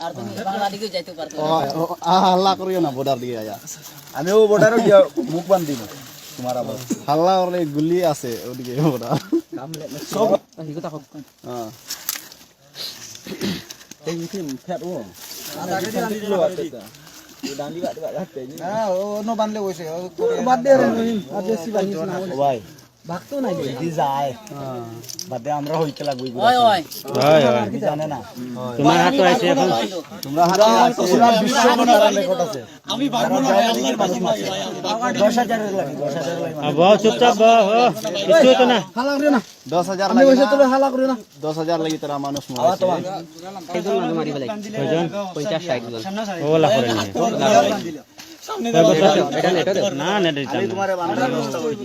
আর তুমি বাংলা যাইতে পারতো হাল্লা করিও না বর্ডার দিকে আয়া আমিও বর্ডারও গিয়া মুখ বান্ধ দিব তোমার আবার হাল্লা করলে গুলি আছে ওদিকে বর্ডার সব হ্যাঁ এই মিটি ফেট ও হ্যাঁ ও নো বানলে কইছে বাদ দে রে আর বেশি বানিস না ভাই ভাগতো নাই দি যায় বাদে আমরা হইতে লাগবই ওই ওই হয়। হয় জানে না। তোমার হাতে আছে এখন। তোমরা হাতে আছে। পুরা বিশ্ব মনোরম রেকর্ড আছে। আমি পারব না দশ হাজারের লাগে দশ হাজারের লাগে। আ, বহ চুপচাপ বহ কিছু হতো না। হালা করে না দশ হাজার আমি লাগে কইছে না, তোরে হালা করে না। দশ হাজার লাগি তারা মানুষ আওয়া তোমার কয়জন ওলা করে না নেট দিতাম না তোমারে বানানোর ব্যবস্থা করছি।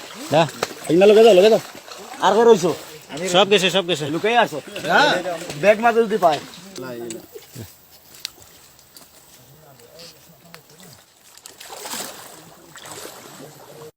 হ্যাঁ। না না লগে যাও লগে যাও। আর কে রইছো? সব গেছে সব গেছে। লুকাই আছো। হ্যাঁ। ব্যাগ মাঝে যদি পায়।